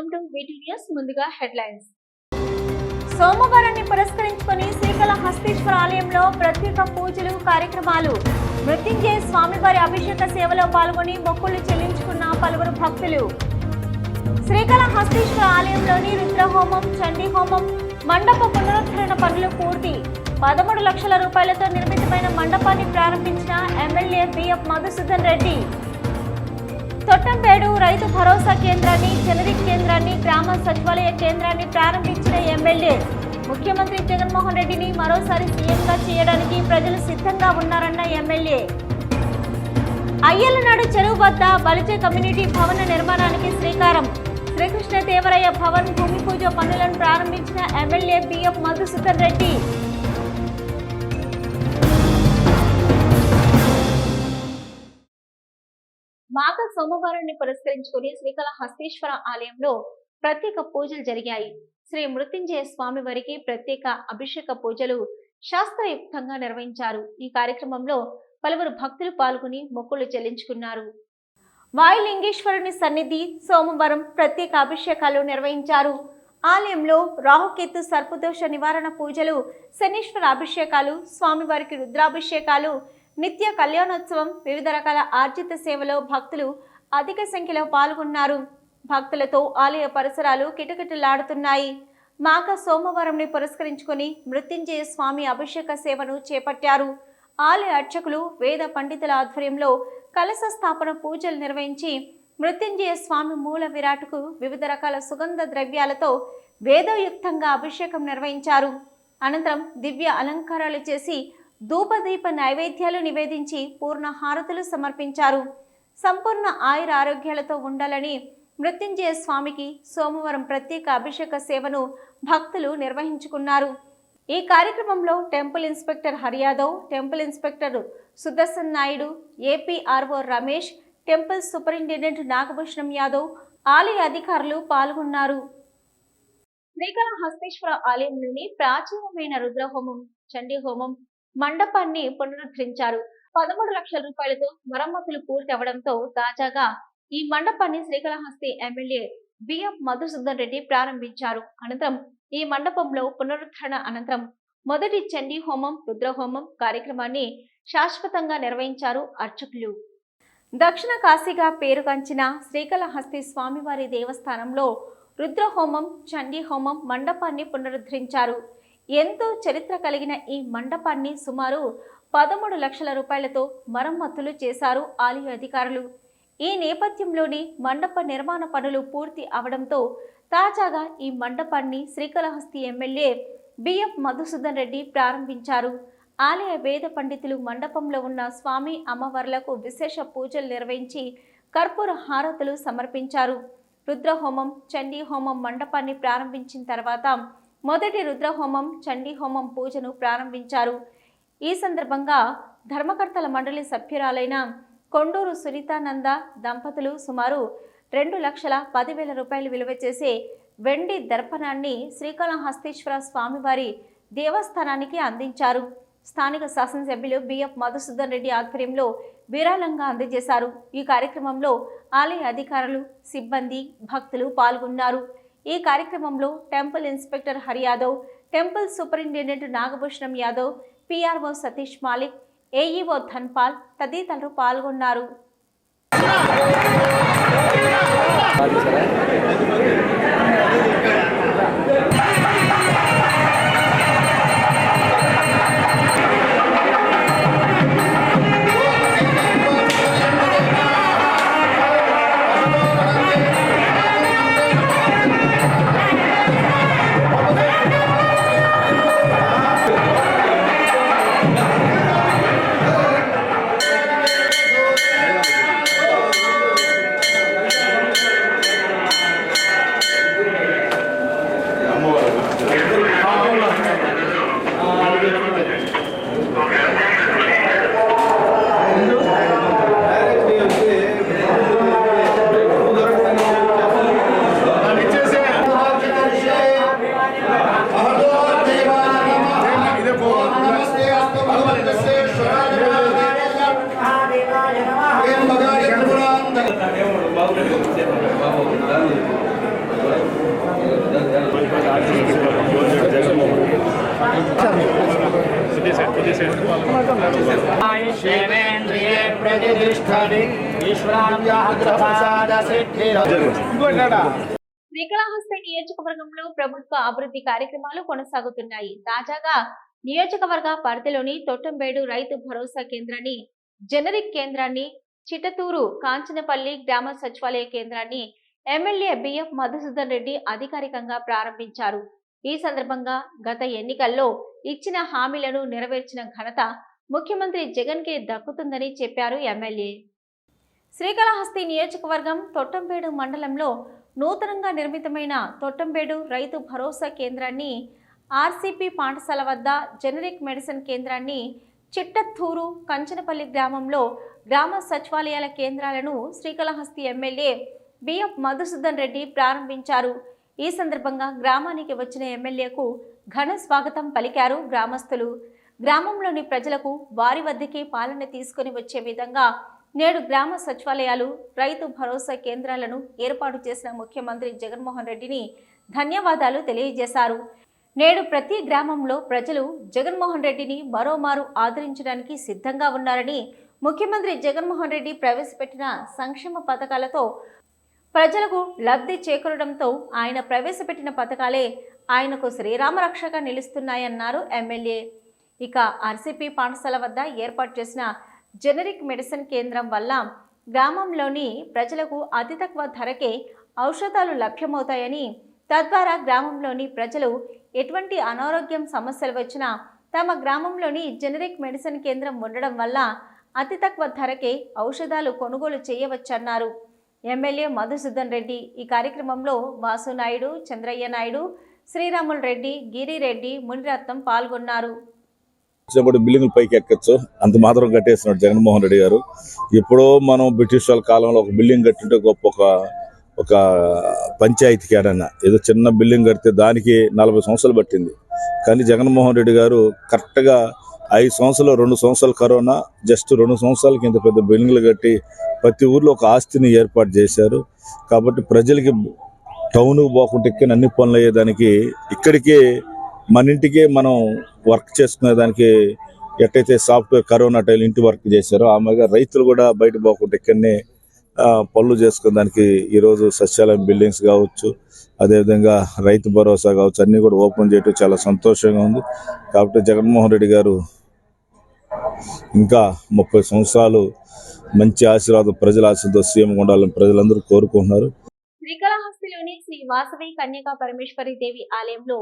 Welcome to VT news ముందుగా headlines. సోమవారాన్ని పురస్కరించుకొని శ్రీకాళహస్తీశ్వర ఆలయంలో ప్రత్యేక పూజలు కార్యక్రమాలు. మృత్యుంజయ స్వామివారి అభిషేక సేవలో పాల్గొని మొక్కులు చెల్లించుకున్న పలువురు భక్తులు. శ్రీకాళహస్తీశ్వర ఆలయంలోని రుద్రహోమం చండీ హోమం మండప పునరుద్ధరణ పనులు పూర్తి. పదమూడు లక్షల రూపాయలతో నిర్మితమైన మండపాన్ని ప్రారంభించిన ఎమ్మెల్యే బిఎఫ్ మధుసూదన్ రెడ్డి. తొట్టంపేడు రైతు భరోసా కేంద్రాన్ని జనరిక్ కేంద్రాన్ని గ్రామ సచివాలయ కేంద్రాన్ని ప్రారంభించిన ఎమ్మెల్యే ముఖ్యమంత్రి జగన్మోహన్ రెడ్డిని మరోసారి సీఎంగా చేయడానికి ప్రజలు సిద్ధంగా ఉన్నారన్న ఎమ్మెల్యే. అయ్యలనాడు చెరువు వద్ద బలిజ కమ్యూనిటీ భవన నిర్మాణానికి శ్రీకారం. శ్రీకృష్ణ దేవరయ్య భవన్ భూమి పూజ పనులను ప్రారంభించిన ఎమ్మెల్యే బిఎఫ్ మధుసూదన్ రెడ్డి. సోమవారాన్ని పురస్కరించుకుని శ్రీకాళహస్తీశ్వర ఆలయంలో ప్రత్యేక పూజలు జరిగాయి. శ్రీ మృత్యుంజయ స్వామి వారికి ప్రత్యేక అభిషేక పూజలు శాస్త్రయుక్తంగా నిర్వహించారు. ఈ కార్యక్రమంలో పలువురు భక్తులు పాల్గొని మొక్కులు చెల్లించుకున్నారు. వాయులింగేశ్వరుని సన్నిధి సోమవారం ప్రత్యేక అభిషేకాలు నిర్వహించారు. ఆలయంలో రాహుకేతు సర్పదోష నివారణ పూజలు శనీశ్వర అభిషేకాలు స్వామివారికి రుద్రాభిషేకాలు నిత్య కళ్యాణోత్సవం వివిధ రకాల ఆర్జిత సేవలో భక్తులు అధిక సంఖ్యలో పాల్గొన్నారు. భక్తులతో ఆలయ పరిసరాలు కిటకిటలాడుతున్నాయి. మాఘ సోమవారంని పురస్కరించుకొని మృత్యుంజయ స్వామి అభిషేక సేవను చేపట్టారు. ఆలయ అర్చకులు వేద పండితుల ఆధ్వర్యంలో కలశ స్థాపన పూజలు నిర్వహించి మృత్యుంజయ స్వామి మూల విరాట్కు వివిధ రకాల సుగంధ ద్రవ్యాలతో వేదోయుక్తంగా అభిషేకం నిర్వహించారు. అనంతరం దివ్య అలంకారాలు చేసి ధూపదీప నైవేద్యాలు నివేదించి పూర్ణ హారతులు సమర్పించారు. సంపూర్ణ ఆయుర ఆరోగ్యాలతో ఉండాలని మృత్యుంజయ స్వామికి సోమవారం ప్రత్యేక అభిషేక సేవను భక్తులు నిర్వహించుకున్నారు. ఈ కార్యక్రమంలో temple inspector Hariyadav temple inspector Sudarshan Naidu APRO Ramesh temple superintendent Nagabhushanam Yadav ఆలయ అధికారులు పాల్గొన్నారు. శ్రీకాళహస్తీశ్వర ఆలయంలోని ప్రాచీనమైన రుద్రహోమం చండీ హోమం మండపాన్ని పునరుద్ధరించారు. పదమూడు లక్షల రూపాయలతో మరమ్మతులు పూర్తి అవడంతో తాజాగా ఈ మండపాన్ని శ్రీకాళహస్తి ఎమ్మెల్యే బిఎఫ్ మధుసూదన్ రెడ్డి ప్రారంభించారు. అనంతరం ఈ మండపంలో పునరుద్ధరణ అనంతరం మొదటి చండీ హోమం రుద్రహోమం కార్యక్రమాన్ని శాశ్వతంగా నిర్వహించారు అర్చకులు. దక్షిణ కాశీగా పేరుగాంచిన శ్రీకాళహస్తి స్వామివారి దేవస్థానంలో రుద్రహోమం చండీ హోమం మండపాన్ని పునరుద్ధరించారు. ఎంతో చరిత్ర కలిగిన ఈ మండపాన్ని సుమారు పదమూడు లక్షల రూపాయలతో మరమ్మతులు చేశారు ఆలయ అధికారులు. ఈ నేపథ్యంలోని మండప నిర్మాణ పనులు పూర్తి అవడంతో తాజాగా ఈ మండపాన్ని శ్రీకాళహస్తి ఎమ్మెల్యే బిఎఫ్ మధుసూదన్ రెడ్డి ప్రారంభించారు. ఆలయ వేద పండితులు మండపంలో ఉన్న స్వామి అమ్మవార్లకు విశేష పూజలు నిర్వహించి కర్పూర హారతులు సమర్పించారు. రుద్రహోమం చండీ హోమం మండపాన్ని ప్రారంభించిన తర్వాత మొదటి రుద్రహోమం చండీ హోమం పూజను ప్రారంభించారు. ఈ సందర్భంగా ధర్మకర్తల మండలి సభ్యురాలైన కొండూరు సునీతానంద దంపతులు సుమారు రెండు లక్షల పదివేల రూపాయలు విలువ చేసే వెండి దర్పణాన్ని శ్రీకాళహస్తీశ్వర స్వామివారి దేవస్థానానికి అందించారు. స్థానిక శాసనసభ్యులు బిఎఫ్ మధుసూదన్ రెడ్డి ఆధ్వర్యంలో విరాళంగా అందజేశారు. ఈ కార్యక్రమంలో ఆలయ అధికారులు సిబ్బంది భక్తులు పాల్గొన్నారు. ఈ కార్యక్రమంలో temple inspector Hariyadav temple superintendent Nagabhushanam Yadav PRO Satish Malik AEO Dhanpal తదితరులు పాల్గొన్నారు. అభివృద్ధి కార్యక్రమాలు కొనసాగుతున్నాయి. తాజాగా నియోజకవర్గ పరిధిలోని తొట్టంబేడు రైతు భరోసా కేంద్రాన్ని జనరిక్ కేంద్రాన్ని చిట్టతూరు కాంచనపల్లి గ్రామ సచివాలయ కేంద్రాన్ని ఎమ్మెల్యే బిఎఫ్ మధుసూదన్ రెడ్డి అధికారికంగా ప్రారంభించారు. ఈ సందర్భంగా గత ఎన్నికల్లో ఇచ్చిన హామీలను నెరవేర్చిన ఘనత ముఖ్యమంత్రి జగన్కి దక్కుతుందని చెప్పారు ఎమ్మెల్యే. శ్రీకాళహస్తి నియోజకవర్గం తొట్టంపేడు మండలంలో నూతనంగా నిర్మితమైన తొట్టంబేడు రైతు భరోసా కేంద్రాన్ని ఆర్సీపీ పాఠశాల వద్ద జనరిక్ మెడిసిన్ కేంద్రాన్ని చిట్టత్తూరు కంచనపల్లి గ్రామంలో గ్రామ సచివాలయాల కేంద్రాలను శ్రీకాళహస్తి ఎమ్మెల్యే బిఎఫ్ మధుసూదన్ రెడ్డి ప్రారంభించారు. ఈ సందర్భంగా గ్రామానికి వచ్చిన ఎమ్మెల్యేకు ఘన స్వాగతం పలికారు గ్రామస్తులు. గ్రామంలోని ప్రజలకు వారి వద్దకే పాలన తీసుకొని వచ్చే విధంగా నేడు గ్రామ సచివాలయాలు రైతు భరోసా కేంద్రాలను ఏర్పాటు చేసిన ముఖ్యమంత్రి జగన్మోహన్ రెడ్డిని ధన్యవాదాలు తెలియజేశారు. నేడు ప్రతి గ్రామంలో ప్రజలు జగన్మోహన్ రెడ్డిని మరోమారు ఆదరించడానికి సిద్ధంగా ఉన్నారని ముఖ్యమంత్రి జగన్మోహన్ రెడ్డి ప్రవేశపెట్టిన సంక్షేమ పథకాలతో ప్రజలకు లబ్ధి చేకూరడంతో ఆయన ప్రవేశపెట్టిన పథకాలే ఆయనకు శ్రీరామ రక్షగా నిలుస్తున్నాయన్నారు ఎమ్మెల్యే. ఇక ఆర్సీపీ పాఠశాల వద్ద ఏర్పాటు చేసిన జెనరిక్ మెడిసిన్ కేంద్రం వల్ల గ్రామంలోని ప్రజలకు అతి తక్కువ ధరకే ఔషధాలు లభ్యమవుతాయని తద్వారా గ్రామంలోని ప్రజలు ఎటువంటి అనారోగ్యం సమస్యలు వచ్చినా తమ గ్రామంలోని జనరిక్ మెడిసిన్ కేంద్రం ఉండడం వల్ల అతి తక్కువ ధరకే ఔషధాలు కొనుగోలు చేయవచ్చన్నారు. ఎమ్మెల్యే మధుసూదన్ రెడ్డి ఈ కార్యక్రమంలో వాసు నాయుడు చంద్రయ్య నాయుడు శ్రీరాములు రెడ్డి గిరిరెడ్డి మునిరత్నం పాల్గొన్నారు. వచ్చినప్పుడు బిల్డింగ్లు పైకి ఎక్కచ్చు. అంత మాత్రం కట్టేస్తున్నాడు జగన్మోహన్ రెడ్డి గారు. ఎప్పుడో మనం బ్రిటిష్ వాళ్ళ కాలంలో ఒక బిల్డింగ్ కట్టింటే గొప్ప ఒక ఒక పంచాయతీకి కేడన్న. ఏదో చిన్న బిల్డింగ్ కడితే దానికి నలభై సంవత్సరాలు పట్టింది. కానీ జగన్మోహన్ రెడ్డి గారు కరెక్ట్గా ఐదు సంవత్సరాలు రెండు సంవత్సరాలు కరోనా జస్ట్ రెండు సంవత్సరాలకి ఇంత పెద్ద బిల్డింగ్లు కట్టి ప్రతి ఊర్లో ఒక ఆస్తిని ఏర్పాటు చేశారు. కాబట్టి ప్రజలకి టౌన్కి పోకుండా ఇక్కడ అన్ని పనులు అయ్యేదానికి ఇక్కడికే మన ఇంటికే మనం వర్క్ చేసుకునే దానికి ఎట్టయితే సాఫ్ట్వేర్ కరోనా టైం ఇంటి వర్క్ చేశారో ఆ మాదిరిగా రైతులు కూడా బయట పోకుండా ఇక్కడనే పనులు చేసుకునే దానికి ఈరోజు సచివాలయం బిల్డింగ్స్ కావచ్చు అదేవిధంగా రైతు భరోసా కావచ్చు అన్నీ కూడా ఓపెన్ చేయటం చాలా సంతోషంగా ఉంది. కాబట్టి జగన్మోహన్ రెడ్డి గారు ఇంకా ముప్పై సంవత్సరాలు మంచి ఆశీర్వాదం ప్రజల ఆశతో సీఎం ఉండాలని ప్రజలందరూ కోరుకుంటున్నారు. శ్రీకాళహస్తిలోని శ్రీ వాసవి కన్యకా పరమేశ్వరి దేవి ఆలయంలో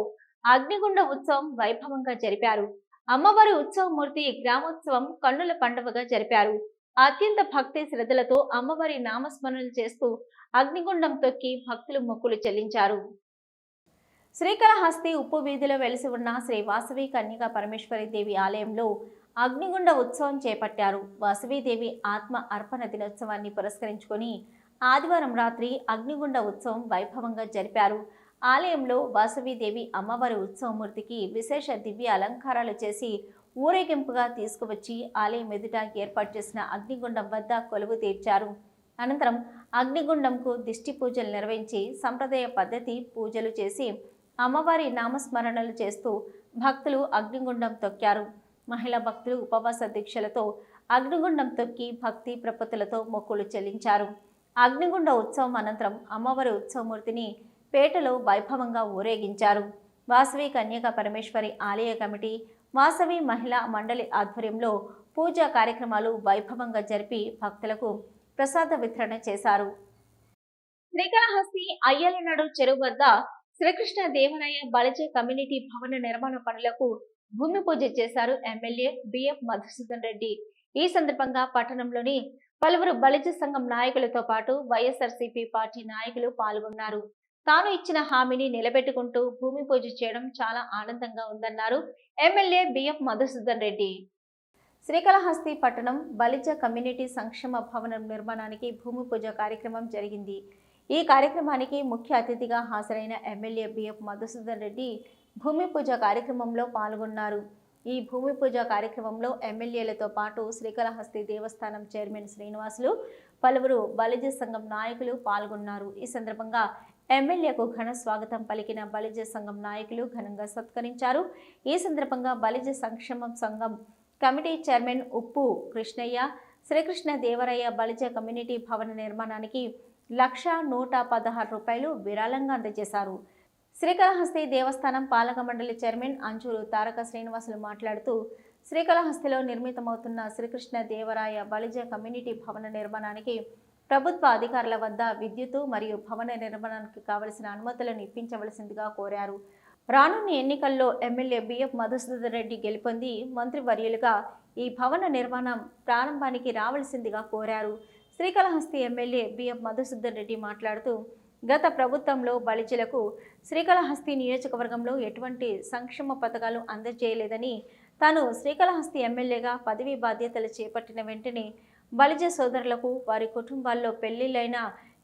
అగ్నిగుండ ఉత్సవం వైభవంగా జరిపారు. అమ్మవారి ఉత్సవమూర్తి గ్రామోత్సవం కన్నుల పండుగగా జరిపారు. అత్యంత భక్తి శ్రద్ధలతో అమ్మవారి నామస్మరణలు చేస్తూ అగ్నిగుండం తొక్కి భక్తులు మొక్కులు చెల్లించారు. శ్రీకాళహస్తి ఉప్పు వీధిలో వెలిసి ఉన్న శ్రీ వాసవి కన్యక పరమేశ్వరి దేవి ఆలయంలో అగ్నిగుండ ఉత్సవం చేపట్టారు. వాసవీదేవి ఆత్మ అర్పణ దినోత్సవాన్ని పురస్కరించుకొని ఆదివారం రాత్రి అగ్నిగుండ ఉత్సవం వైభవంగా జరిపారు. ఆలయంలో వాసవీదేవి అమ్మవారి ఉత్సవమూర్తికి విశేష దివ్య అలంకారాలు చేసి ఊరేగింపుగా తీసుకువచ్చి ఆలయం ఎదుట ఏర్పాటు చేసిన అగ్నిగుండం వద్ద కొలువు తీర్చారు. అనంతరం అగ్నిగుండంకు దిష్టి పూజలు నిర్వహించి సంప్రదాయ పద్ధతి పూజలు చేసి అమ్మవారి నామస్మరణలు చేస్తూ భక్తులు అగ్నిగుండం తొక్కారు. మహిళా భక్తులు ఉపవాస దీక్షలతో అగ్నిగుండం తొక్కి భక్తి ప్రపత్తులతో మొక్కులు చెల్లించారు. అగ్నిగుండ ఉత్సవం అనంతరం అమ్మవారి ఉత్సవమూర్తిని పేటలో వైభవంగా ఊరేగించారు. వాసవి కన్యక పరమేశ్వరి ఆలయ కమిటీ వాసవి మహిళా మండలి ఆధ్వర్యంలో పూజా కార్యక్రమాలు వైభవంగా జరిపి భక్తులకు ప్రసాద వితరణ చేశారు. శ్రీకాళహస్తి అయ్యలనాడు చెరువు వద్ద శ్రీకృష్ణ దేవరాయ బలజ కమ్యూనిటీ భవన నిర్మాణ పనులకు భూమి పూజ చేశారు ఎమ్మెల్యే బిఎఫ్ మధుసూదన్ రెడ్డి. ఈ సందర్భంగా పట్టణంలోని పలువురు బలిజ సంఘం నాయకులతో పాటు వైఎస్ఆర్సీపీ పార్టీ నాయకులు పాల్గొన్నారు. తాను ఇచ్చిన హామీని నిలబెట్టుకుంటూ భూమి పూజ చేయడం చాలా ఆనందంగా ఉందన్నారు ఎమ్మెల్యే బిఎఫ్ మధుసూదన్ రెడ్డి. శ్రీకాళహస్తి పట్టణం బలిజ కమ్యూనిటీ సంక్షేమ భవనం నిర్మాణానికి భూమి పూజ కార్యక్రమం జరిగింది. ఈ కార్యక్రమానికి ముఖ్య అతిథిగా హాజరైన ఎమ్మెల్యే బిఎఫ్ మధుసూదన్ రెడ్డి భూమి పూజ కార్యక్రమంలో పాల్గొన్నారు. ఈ భూమి పూజ కార్యక్రమంలో ఎమ్మెల్యేలతో పాటు శ్రీకాళహస్తి దేవస్థానం చైర్మన్ శ్రీనివాసులు పలువురు బలిజ సంఘం నాయకులు పాల్గొన్నారు. ఈ సందర్భంగా ఎమ్మెల్యేకు ఘన స్వాగతం పలికిన బలిజ సంఘం నాయకులు ఘనంగా సత్కరించారు. ఈ సందర్భంగా బలిజ సంక్షేమ సంఘం committee chairman Uppu Krishnaiah Srikrishna Devarayya Balija community భవన నిర్మాణానికి లక్ష నూట పదహారు రూపాయలు విరాళంగా అందజేశారు. శ్రీకాళహస్తి దేవస్థానం పాలక మండలి చైర్మన్ అంజూరు తారక శ్రీనివాసులు మాట్లాడుతూ శ్రీకాళహస్తిలో నిర్మితమవుతున్న శ్రీకృష్ణ దేవరాయ బలిజ కమ్యూనిటీ భవన నిర్మాణానికి ప్రభుత్వ అధికారుల వద్ద విద్యుత్తు మరియు భవన నిర్మాణానికి కావలసిన అనుమతులను ఇప్పించవలసిందిగా కోరారు. రానున్న ఎన్నికల్లో ఎమ్మెల్యే బిఎఫ్ మధుసూదన్ రెడ్డి గెలుపొంది మంత్రివర్యులుగా ఈ భవన నిర్మాణం ప్రారంభానికి రావాల్సిందిగా కోరారు. శ్రీకాళహస్తి ఎమ్మెల్యే బిఎఫ్ మధుసూదన్ రెడ్డి మాట్లాడుతూ గత ప్రభుత్వంలో బలిజలకు శ్రీకాళహస్తి నియోజకవర్గంలో ఎటువంటి సంక్షేమ పథకాలు అందజేయలేదని తాను శ్రీకాళహస్తి ఎమ్మెల్యేగా పదవీ బాధ్యతలు చేపట్టిన వెంటనే బలిజ సోదరులకు వారి కుటుంబాల్లో పెళ్ళిళ్ళైన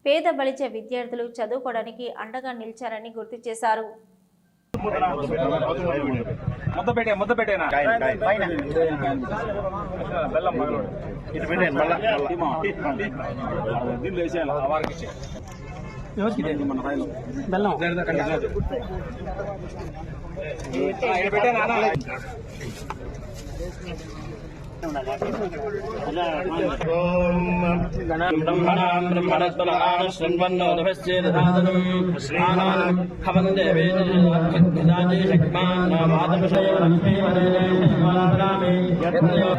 పేద బలిజ విద్యార్థులు చదువుకోవడానికి అండగా నిలిచారని గుర్తు చేశారు. బెల్లం ब्रह्मणाम् ब्रह्मणस्परहारः शृण्वन्नो नभश्चेदधादनम् कृष्णानाम् हवन्दे वेदाजे शक्मान् नामादविषयो लक्ष्मीवरे यत्नयो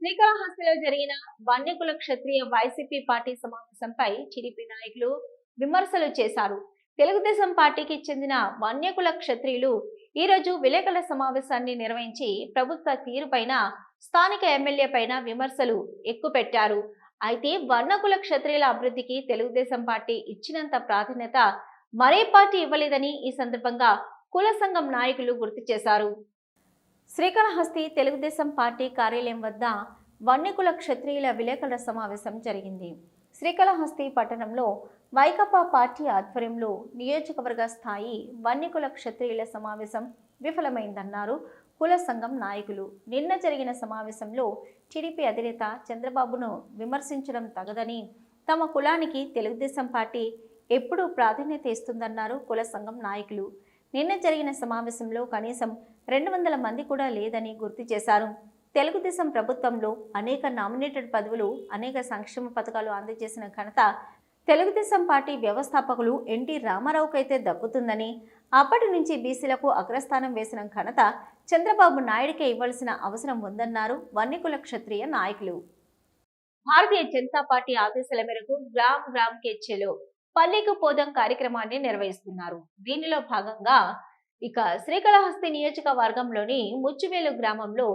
శ్రీకాళహస్తిలో జరిగిన వన్యకుల క్షత్రియ వైసీపీ పార్టీ సమావేశంపై టీడీపీ నాయకులు విమర్శలు చేశారు. తెలుగుదేశం పార్టీకి చెందిన వన్యకుల క్షత్రియులు ఈ రోజు విలేకరుల సమావేశాన్ని నిర్వహించి ప్రభుత్వ తీరుపైన స్థానిక ఎమ్మెల్యే పైన విమర్శలు ఎక్కుపెట్టారు. అయితే వర్ణకుల క్షత్రియుల అభివృద్ధికి తెలుగుదేశం పార్టీ ఇచ్చినంత ప్రాధాన్యత మరే పార్టీ ఇవ్వలేదని ఈ సందర్భంగా కుల సంఘం నాయకులు గుర్తు చేశారు. శ్రీకాళహస్తి తెలుగుదేశం పార్టీ కార్యాలయం వద్ద వన్యకుల క్షత్రియుల విలేకరుల సమావేశం జరిగింది. శ్రీకాళహస్తి పట్టణంలో వైకపా పార్టీ ఆధ్వర్యంలో నియోజకవర్గ స్థాయి వన్యకుల క్షత్రియుల సమావేశం విఫలమైందన్నారు కుల సంఘం నాయకులు. నిన్న జరిగిన సమావేశంలో టీడీపీ అధినేత చంద్రబాబును విమర్శించడం తగదని తమ కులానికి తెలుగుదేశం పార్టీ ఎప్పుడూ ప్రాధాన్యత ఇస్తుందన్నారు కుల సంఘం నాయకులు. నిన్న జరిగిన సమావేశంలో కనీసం రెండు వందల మంది కూడా లేదని గుర్తు చేశారు. తెలుగుదేశం ప్రభుత్వంలో అనేక నామినేటెడ్ పదవులు అనేక సంక్షేమ పథకాలు అందజేసిన ఘనత తెలుగుదేశం పార్టీ వ్యవస్థాపకులు ఎన్టీ రామారావుకైతే దక్కుతుందని అప్పటి నుంచి బీసీలకు అగ్రస్థానం వేసిన ఘనత చంద్రబాబు నాయుడికే ఇవ్వాల్సిన అవసరం ఉందన్నారు వన్నికుల క్షత్రియ నాయకులు. భారతీయ జనతా పార్టీ ఆదేశాల మేరకు గ్రామ్ గ్రామ్ కెచ్చెలో పల్లెకు పోదం కార్యక్రమాన్ని నిర్వహిస్తున్నారు. దీనిలో భాగంగా ఇక శ్రీకాళహస్తి నియోజకవర్గంలోని ముచ్చువేలు గ్రామంలో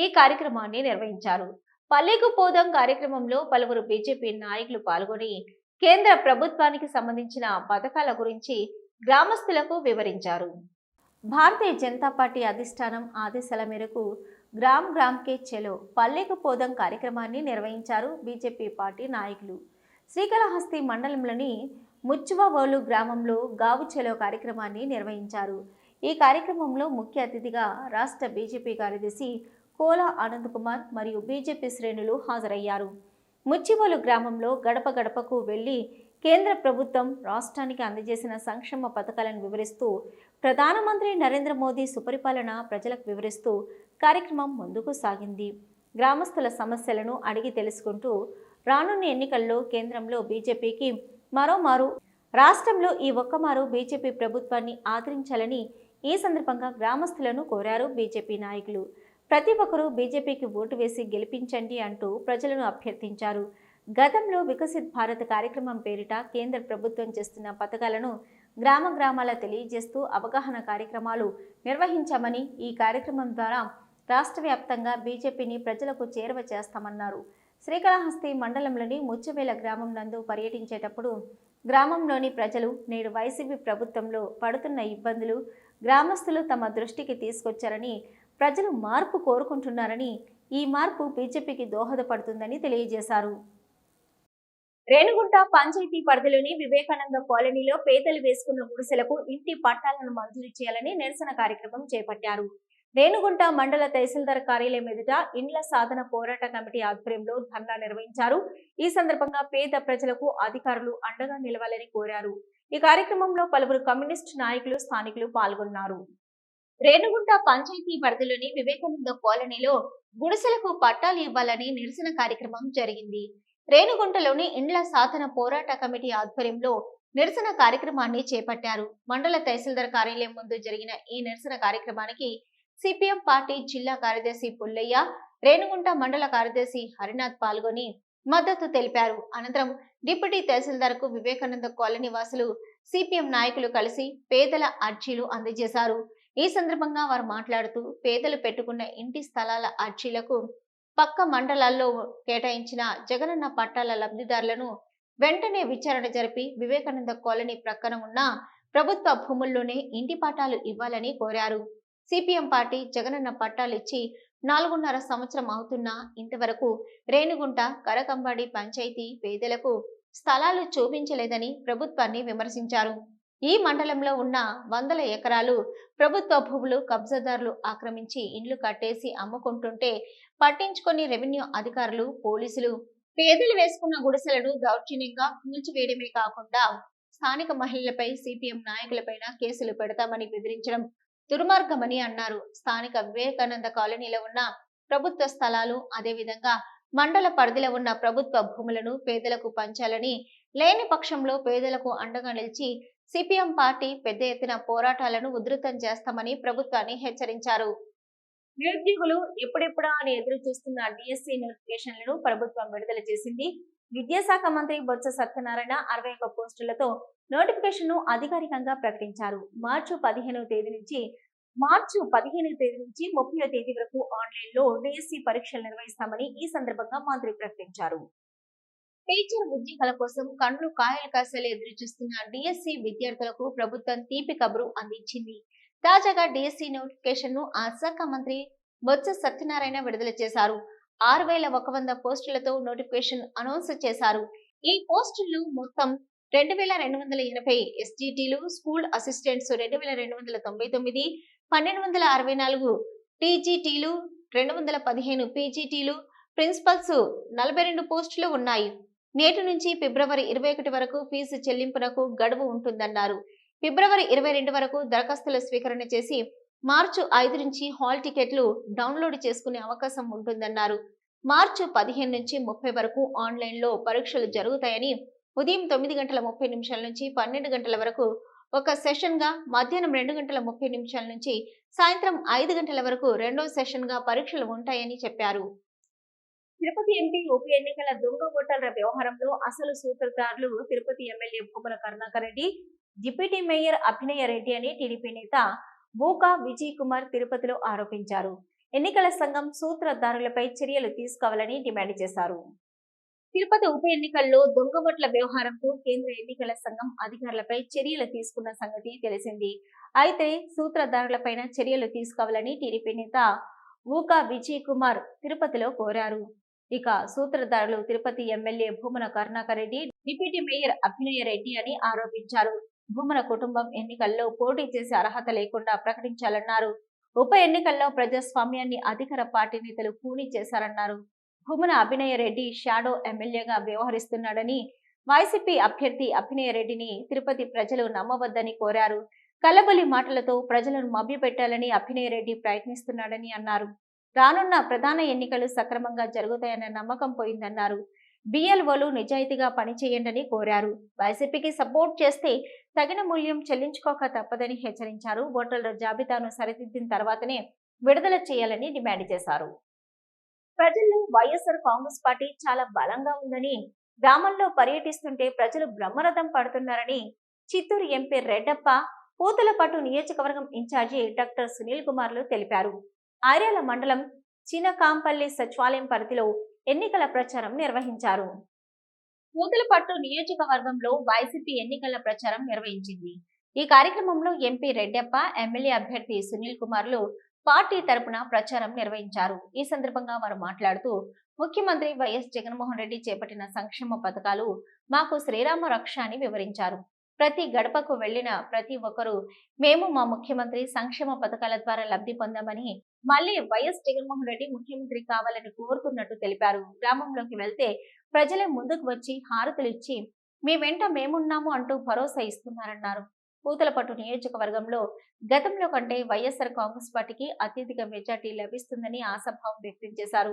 ఈ కార్యక్రమాన్ని నిర్వహించారు. పల్లెకు పోదాం కార్యక్రమంలో పలువురు బీజేపీ నాయకులు పాల్గొని కేంద్ర ప్రభుత్వానికి సంబంధించిన పథకాల గురించి గ్రామస్తులకు వివరించారు. భారతీయ జనతా పార్టీ అధిష్టానం ఆదేశాల మేరకు గ్రామ్ గ్రామ్ కే చెలో పల్లెకు పోదాం కార్యక్రమాన్ని నిర్వహించారు బీజేపీ పార్టీ నాయకులు. శ్రీకాళహస్తి మండలంలోని ముచ్చువవోలు గ్రామంలో గావు చెలో కార్యక్రమాన్ని నిర్వహించారు. ఈ కార్యక్రమంలో ముఖ్య అతిథిగా రాష్ట్ర బీజేపీ కార్యదర్శి కోలా ఆనంద్ కుమార్ మరియు బీజేపీ శ్రేణులు హాజరయ్యారు. ముచ్చివోలు గ్రామంలో గడప గడపకు వెళ్ళి కేంద్ర ప్రభుత్వం రాష్ట్రానికి అందజేసిన సంక్షేమ పథకాలను వివరిస్తూ ప్రధానమంత్రి నరేంద్ర మోదీ సుపరిపాలన ప్రజలకు వివరిస్తూ కార్యక్రమం ముందుకు సాగింది. గ్రామస్తుల సమస్యలను అడిగి తెలుసుకుంటూ రానున్న ఎన్నికల్లో కేంద్రంలో బీజేపీకి మరోమారు రాష్ట్రంలో ఈ ఒక్కమారు బీజేపీ ప్రభుత్వాన్ని ఆదరించాలని ఈ సందర్భంగా గ్రామస్తులను కోరారు బీజేపీ నాయకులు. ప్రతి ఒక్కరూ బీజేపీకి ఓటు వేసి గెలిపించండి అంటూ ప్రజలను అభ్యర్థించారు. గతంలో వికసిత్ భారత్ కార్యక్రమం పేరిట కేంద్ర ప్రభుత్వం చేస్తున్న పథకాలను గ్రామ గ్రామాల తెలియజేస్తూ అవగాహన కార్యక్రమాలు నిర్వహించామని ఈ కార్యక్రమం ద్వారా రాష్ట్ర వ్యాప్తంగా బీజేపీని ప్రజలకు చేరువ చేస్తామన్నారు. శ్రీకాళహస్తి మండలంలోని ముచ్చవేల గ్రామం నందు పర్యటించేటప్పుడు గ్రామంలోని ప్రజలు నేడు వైసీపీ ప్రభుత్వంలో పడుతున్న ఇబ్బందులు గ్రామస్తులు తమ దృష్టికి తీసుకొచ్చారని ప్రజలు మార్పు కోరుకుంటున్నారని ఈ మార్పు బీజేపీకి దోహదపడుతుందని తెలియజేశారు. రేణుగుంట పంచాయతీ పరిధిలోని వివేకానంద కాలనీలో పేదలు వేసుకున్న గుడిసెలకు ఇంటి పట్టాలను మంజూరు చేయాలని నిరసన కార్యక్రమం చేపట్టారు. రేణుగుంట మండల తహసీల్దార్ కార్యాలయం ఎదుట ఇండ్ల సాధన పోరాట కమిటీ ఆధ్వర్యంలో ధర్నా నిర్వహించారు. ఈ సందర్భంగా పేద ప్రజలకు అధికారులు అండగా నిలవాలని కోరారు. ఈ కార్యక్రమంలో పలువురు కమ్యూనిస్టు నాయకులు స్థానికులు పాల్గొన్నారు. రేణుగుంట పంచాయతీ పరిధిలోని వివేకానంద కాలనీలో గుడిసెలకు పట్టాలు ఇవ్వాలని నిరసన కార్యక్రమం జరిగింది. రేణుగుంటలోని ఇండ్ల సాధన పోరాట కమిటీ ఆధ్వర్యంలో నిరసన కార్యక్రమాన్ని చేపట్టారు. మండల తహసీల్దార్ కార్యాలయం ముందు జరిగిన ఈ నిరసన కార్యక్రమానికి సిపిఎం పార్టీ జిల్లా కార్యదర్శి పుల్లయ్య రేణుగుంట మండల కార్యదర్శి హరినాథ్ పాల్గొని మద్దతు తెలిపారు. అనంతరం డిప్యూటీ తహసీల్దార్కు వివేకానంద కాలనీ వాసులు సిపిఎం నాయకులు కలిసి పేదల అర్జీలు అందజేశారు. ఈ సందర్భంగా వారు మాట్లాడుతూ పేదలు పెట్టుకున్న ఇంటి స్థలాల అర్జీలకు పక్క మండలాల్లో కేటాయించిన జగనన్న పట్టాల లబ్ధిదారులను వెంటనే విచారణ జరిపి వివేకానంద కాలనీ ప్రక్కన ఉన్న ప్రభుత్వ భూముల్లోనే ఇంటి పట్టాలు ఇవ్వాలని కోరారు. సిపిఎం పార్టీ జగనన్న పట్టాలిచ్చి నాలుగున్నర సంవత్సరం అవుతున్నా ఇంతవరకు రేణుగుంట కరకంబాడి పంచాయతీ పేదలకు స్థలాలు చూపించలేదని ప్రభుత్వాన్ని విమర్శించారు. ఈ మండలంలో ఉన్న వందల ఎకరాలు ప్రభుత్వ భూములు కబ్జాదారులు ఆక్రమించి ఇండ్లు కట్టేసి అమ్ముకుంటుంటే పట్టించుకొని రెవెన్యూ అధికారులు పోలీసులు పేదలు వేసుకున్న గుడిసెలను దౌర్జన్యంగా కూల్చివేయడమే కాకుండా స్థానిక మహిళలపై సిపిఎం నాయకులపైన కేసులు పెడతామని బెదిరించడం దుర్మార్గమని అన్నారు. స్థానిక వివేకానంద కాలనీలో ఉన్న ప్రభుత్వ స్థలాలు అదేవిధంగా మండల పరిధిలో ఉన్న ప్రభుత్వ భూములను పేదలకు పంచాలని లేని పక్షంలో పేదలకు అండగా నిలిచి సిపిఎం పార్టీ పెద్ద ఎత్తున పోరాటాలను ఉధృతం చేస్తామని ప్రభుత్వాన్ని హెచ్చరించారు. నిరుద్యోగులు ఎప్పుడెప్పుడా అని ఎదురు చూస్తున్న డిఎస్సి నోటిఫికేషన్లను ప్రభుత్వం విడుదల చేసింది. విద్యాశాఖ మంత్రి బొత్స సత్యనారాయణ అరవై ఒక్క పోస్టులతో నోటిఫికేషన్ను అధికారికంగా ప్రకటించారు. మార్చి పదిహేనవ తేదీ నుంచి మార్చి పదిహేనవ తేదీ నుంచి ముప్పై తేదీ వరకు ఆన్లైన్లో డిఎస్సి పరీక్షలు నిర్వహిస్తామని ఈ సందర్భంగా మంత్రి ప్రకటించారు. టీచర్ ఉద్యోగాల కోసం కండ్లు కాయలు కాసేలా ఎదురు చూస్తున్న డిఎస్సి విద్యార్థులకు ప్రభుత్వం తీపి కబురు అందించింది. తాజాగా డిఎస్సి నోటిఫికేషన్ను ఆ శాఖ మంత్రి బొత్స సత్యనారాయణ విడుదల చేశారు. ఆరు వేల ఒక వంద పోస్టులతో నోటిఫికేషన్ అనౌన్స్ చేశారు. ఈ పోస్టులు మొత్తం రెండు వేల రెండు వందల ఎనభై ఎస్జిటిలు స్కూల్ అసిస్టెంట్స్ రెండు వేల రెండు వందల తొంభై తొమ్మిది పన్నెండు వందల అరవై నాలుగు టీజీటీలు రెండు వందల పదిహేను పీజీటీలు ప్రిన్సిపల్స్ నలభై రెండు పోస్టులు ఉన్నాయి. నేటి నుంచి ఫిబ్రవరి ఇరవై ఒకటి వరకు ఫీజు చెల్లింపునకు గడువు ఉంటుందన్నారు. ఫిబ్రవరి ఇరవై రెండు వరకు దరఖాస్తుల స్వీకరణ చేసి మార్చి ఐదు నుంచి హాల్ టికెట్లు డౌన్లోడ్ చేసుకునే అవకాశం ఉంటుందన్నారు. మార్చి పదిహేను నుంచి ముప్పై వరకు ఆన్లైన్లో పరీక్షలు జరుగుతాయని ఉదయం తొమ్మిది గంటల ముప్పై నిమిషాల నుంచి పన్నెండు గంటల వరకు ఒక సెషన్గా మధ్యాహ్నం రెండు గంటల ముప్పై నిమిషాల నుంచి సాయంత్రం ఐదు గంటల వరకు రెండో సెషన్గా పరీక్షలు ఉంటాయని చెప్పారు. తిరుపతి ఎంపీ ఉప ఎన్నికల దొంగ ఓటర్ల వ్యవహారంలో అసలు సూత్రధారులు Tirupati MLA Bhumana Karunakar Reddy deputy mayor Abhinaya Reddy అని టీడీపీ నేత బూకా విజయ్ కుమార్ తిరుపతిలో ఆరోపించారు. ఎన్నికల సంఘం సూత్రధారులపై చర్యలు తీసుకోవాలని డిమాండ్ చేశారు. తిరుపతి ఉప ఎన్నికల్లో దొంగ ఓట్ల వ్యవహారంతో కేంద్ర ఎన్నికల సంఘం అధికారులపై చర్యలు తీసుకున్న సంగతి తెలిసింది. అయితే సూత్రధారులపైన చర్యలు తీసుకోవాలని టీడీపీ నేత ఊకా విజయ్ కుమార్ తిరుపతిలో కోరారు. ఇక సూత్రధారులు Tirupati MLA Bhumana Karunakar Reddy deputy mayor Abhinaya Reddy అని ఆరోపించారు. భూమన కుటుంబం ఎన్నికల్లో పోటీ చేసే అర్హత లేకుండా ప్రకటించాలన్నారు. ఉప ఎన్నికల్లో ప్రజాస్వామ్యాన్ని అధికార పార్టీ నేతలు కూనీ చేశారన్నారు. భూమన అభినయ రెడ్డి షాడో ఎమ్మెల్యేగా వ్యవహరిస్తున్నాడని వైసీపీ అభ్యర్థి అభినయ రెడ్డిని తిరుపతి ప్రజలు నమ్మవద్దని కోరారు. కలబలి మాటలతో ప్రజలను మభ్యపెట్టాలని అభినయ రెడ్డి ప్రయత్నిస్తున్నాడని అన్నారు. రానున్న ప్రధాన ఎన్నికలు సక్రమంగా జరుగుతాయన్న నమ్మకం పోయిందన్నారు. బిఎల్ఓలు నిజాయితీగా పనిచేయండి కోరారు. వైసీపీకి సపోర్ట్ చేస్తే తగిన మూల్యం చెల్లించుకోక తప్పదని హెచ్చరించారు. ఓటర్ల జాబితాను సరిదిద్దిన తర్వాతనే విడుదల చేయాలని డిమాండ్ చేశారు. ప్రజల్లో వైఎస్ఆర్ కాంగ్రెస్ పార్టీ చాలా బలంగా ఉందని గ్రామంలో పర్యటిస్తుంటే ప్రజలు బ్రహ్మరథం పడుతున్నారని చిత్తూరు ఎంపీ రెడ్డప్ప పూతలపట్టు నియోజకవర్గం ఇన్ఛార్జి డాక్టర్ సునీల్ కుమార్లు తెలిపారు. ఆర్యాల మండలం చినకాంపల్లి సచివాలయం పరిధిలో ఎన్నికల ప్రచారం నిర్వహించారు. పూతలపట్టు నియోజకవర్గంలో వైసీపీ ఎన్నికల ప్రచారం నిర్వహించింది. ఈ కార్యక్రమంలో ఎంపీ రెడ్డప్ప ఎమ్మెల్యే అభ్యర్థి సునీల్ కుమార్లు పార్టీ తరపున ప్రచారం నిర్వహించారు. ఈ సందర్భంగా వారు మాట్లాడుతూ ముఖ్యమంత్రి వైఎస్ జగన్మోహన్ రెడ్డి చేపట్టిన సంక్షేమ పథకాలు మాకు శ్రీరామ రక్ష అని వివరించారు. ప్రతి గడపకు వెళ్ళిన ప్రతి ఒక్కరూ మేము మా ముఖ్యమంత్రి సంక్షేమ పథకాల ద్వారా లబ్ధి పొందామని మళ్ళీ వైఎస్ జగన్మోహన్ రెడ్డి ముఖ్యమంత్రి కావాలని కోరుకున్నట్టు తెలిపారు. గ్రామంలోకి వెళ్తే ప్రజలే ముందుకు వచ్చి హారతులు ఇచ్చి మీ వెంట మేమున్నాము అంటూ భరోసా ఇస్తున్నారన్నారు. పూతలపట్టు నియోజకవర్గంలో గతంలో కంటే వైఎస్ఆర్ కాంగ్రెస్ పార్టీకి అత్యధిక మెజార్టీ లభిస్తుందని ఆశాభావం వ్యక్తం చేశారు.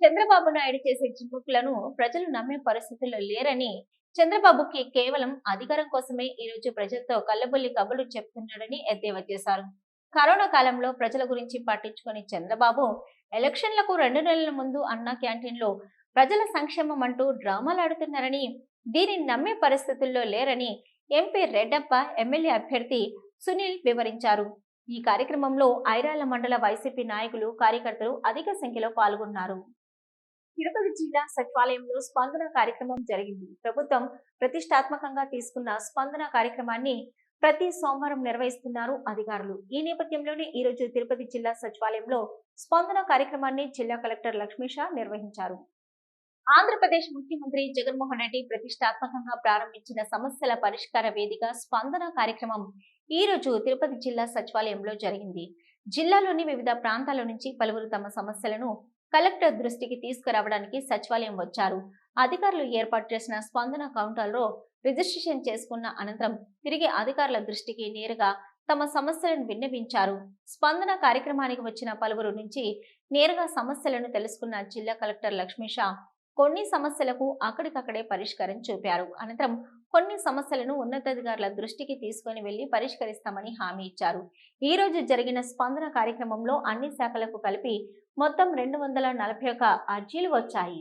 చంద్రబాబు నాయుడు చేసే చిమ్ముకులను ప్రజలు నమ్మే పరిస్థితుల్లో లేరని చంద్రబాబుకి కేవలం అధికారం కోసమే ఈ రోజు ప్రజలతో కళ్ళబొల్లి కబులు చెప్తున్నాడని ఎద్దేవా చేశారు కరోనా కాలంలో ప్రజల గురించి పట్టించుకుని చంద్రబాబు ఎలక్షన్లకు రెండు నెలల ముందు అన్న క్యాంటీన్లో ప్రజల సంక్షేమం అంటూ డ్రామాలు ఆడుతున్నారని దీనిని నమ్మే పరిస్థితుల్లో లేరని ఎంపీ రెడ్డప్ప ఎమ్మెల్యే అభ్యర్థి సునీల్ వివరించారు. ఈ కార్యక్రమంలో ఐరాల మండల వైసీపీ నాయకులు కార్యకర్తలు అధిక సంఖ్యలో పాల్గొన్నారు. తిరుపతి జిల్లా సచివాలయంలో స్పందన కార్యక్రమం జరిగింది. ప్రభుత్వం ప్రతిష్టాత్మకంగా తీసుకున్న స్పందన కార్యక్రమాన్ని ప్రతి సోమవారం నిర్వహిస్తున్నారు అధికారులు. ఈ నేపథ్యంలోనే ఈ రోజు తిరుపతి జిల్లా సచివాలయంలో స్పందన కార్యక్రమాన్ని జిల్లా కలెక్టర్ లక్ష్మీషా నిర్వహించారు. ఆంధ్రప్రదేశ్ ముఖ్యమంత్రి జగన్మోహన్ రెడ్డి ప్రతిష్టాత్మకంగా ప్రారంభించిన సమస్యల పరిష్కార వేదిక స్పందన కార్యక్రమం ఈ రోజు తిరుపతి జిల్లా సచివాలయంలో జరిగింది. జిల్లాలోని వివిధ ప్రాంతాల నుంచి పలువురు తమ సమస్యలను కలెక్టర్ దృష్టికి తీసుకురావడానికి సచివాలయం వచ్చారు. అధికారులు ఏర్పాటు చేసిన స్పందన కౌంటర్లో రిజిస్ట్రేషన్ చేసుకున్న అనంతరం తిరిగి అధికారుల దృష్టికి నేరుగా తమ సమస్యలను విన్నవించారు. స్పందన కార్యక్రమానికి వచ్చిన పలువురు నుంచి నేరుగా సమస్యలను తెలుసుకున్న జిల్లా కలెక్టర్ లక్ష్మీషా కొన్ని సమస్యలకు అక్కడికక్కడే పరిష్కారం చూపారు. అనంతరం కొన్ని సమస్యలను ఉన్నతాధికారుల దృష్టికి తీసుకుని వెళ్ళి పరిష్కరిస్తామని హామీ ఇచ్చారు. ఈ రోజు జరిగిన స్పందన కార్యక్రమంలో అన్ని శాఖలకు కలిపి మొత్తం రెండు వందల నలభై ఒక్క అర్జీలు వచ్చాయి.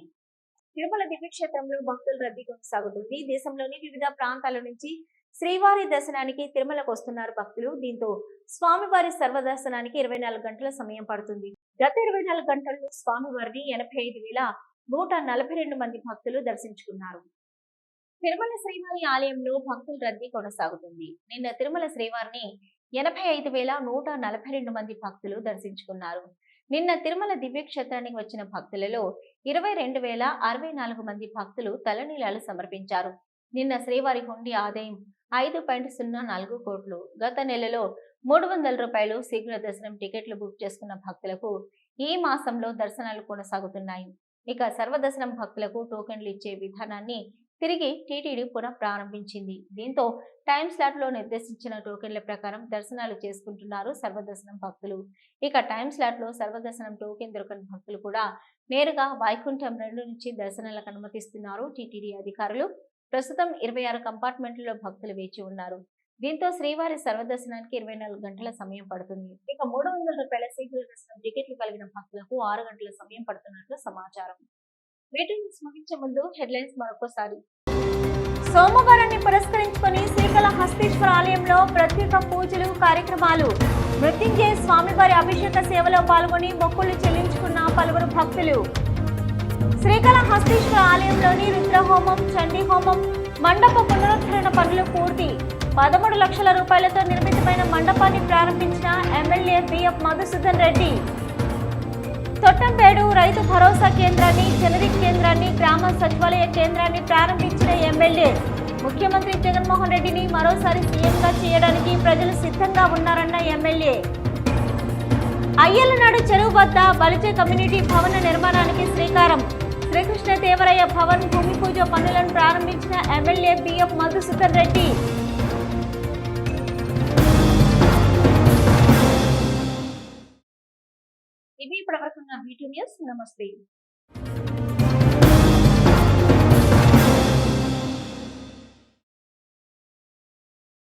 తిరుమల దివ్యక్షేత్రంలో భక్తుల రద్దీ కొనసాగుతుంది. దేశంలోని వివిధ ప్రాంతాల నుంచి శ్రీవారి దర్శనానికి తిరుమలకు వస్తున్నారు భక్తులు. దీంతో స్వామివారి సర్వదర్శనానికి ఇరవై నాలుగు గంటల సమయం పడుతుంది. గత ఇరవై నాలుగు గంటల్లో స్వామివారిని ఎనభై ఐదు వేల నూట నలభై రెండు మంది భక్తులు దర్శించుకున్నారు. తిరుమల శ్రీవారి ఆలయంలో భక్తుల రద్దీ కొనసాగుతుంది. నిన్న తిరుమల శ్రీవారిని ఎనభై ఐదు వేల నూట నలభై రెండు మంది భక్తులు దర్శించుకున్నారు. నిన్న తిరుమల దివ్యక్షేత్రానికి వచ్చిన భక్తులలో ఇరవై రెండు వేల అరవై నాలుగు మంది భక్తులు తలనీలాలు సమర్పించారు. నిన్న శ్రీవారి హుండీ ఆదాయం ఐదు పాయింట్ సున్నా నాలుగు కోట్లు. గత నెలలో మూడు వందల రూపాయలు శీఘ్ర దర్శనం టికెట్లు బుక్ చేసుకున్న భక్తులకు ఈ మాసంలో దర్శనాలు కొనసాగుతున్నాయి. ఇక సర్వదర్శనం భక్తులకు టోకెన్లు ఇచ్చే విధానాన్ని తిరిగి టీటీడీ పునః ప్రారంభించింది. దీంతో టైం స్లాట్లో నిర్దేశించిన టోకెన్ల ప్రకారం దర్శనాలు చేసుకుంటున్నారు సర్వదర్శనం భక్తులు. ఇక టైం స్లాట్లో సర్వదర్శనం టోకెన్ దొరకని భక్తులు కూడా నేరుగా వైకుంఠం రెండు నుంచి దర్శనాలకు అనుమతిస్తున్నారు టీటీడీ అధికారులు. ప్రస్తుతం ఇరవై ఆరు కంపార్ట్మెంట్లలో భక్తులు వేచి ఉన్నారు. దీంతో శ్రీవారి సర్వదర్శనానికి ఇరవై నాలుగు గంటల సమయం పడుతుంది. ఇక మూడు వందల రూపాయల సీట్ల దర్శనం టికెట్లు కలిగిన భక్తులకు ఆరు గంటల సమయం పడుతున్నట్లు సమాచారం. మీటింగ్స్ ముగించే ముందు హెడ్లైన్స్ మరొకసారి. సోమవారాన్ని పురస్కరించుకొని శ్రీకాళహస్తీశ్వర ఆలయంలో ప్రత్యేక పూజలు కార్యక్రమాలు. మృత్యుంజయ స్వామివారి అభిషేక సేవలో పాల్గొని మొక్కులు చెల్లించుకున్న పలువురు భక్తులు. శ్రీకాళహస్తీశ్వర ఆలయంలోని రుద్రహోమం చండీ హోమం మండప పునరుద్ధరణ పనులు పూర్తి. పదమూడు లక్షల రూపాయలతో నిర్మితమైన మండపాన్ని ప్రారంభించిన ఎమ్మెల్యే బిఎఫ్ మధుసూదన్ రెడ్డి. తొట్టంపేడు రైతు భరోసా కేంద్రాన్ని జనరిక్ కేంద్రాన్ని గ్రామ సచివాలయ కేంద్రాన్ని ప్రారంభించిన ఎమ్మెల్యే ముఖ్యమంత్రి జగన్మోహన్ రెడ్డిని మరోసారి సీఎంగా చేయడానికి ప్రజలు సిద్ధంగా ఉన్నారన్న ఎమ్మెల్యే. అయ్యలనాడు చెరువు వద్ద బలిజ కమ్యూనిటీ భవన నిర్మాణానికి శ్రీకారం. శ్రీకృష్ణ దేవరయ్య భవన్ భూమి పూజ పనులను ప్రారంభించిన MLA BF Madhusudhan Reddy. Vitamius. Namaste.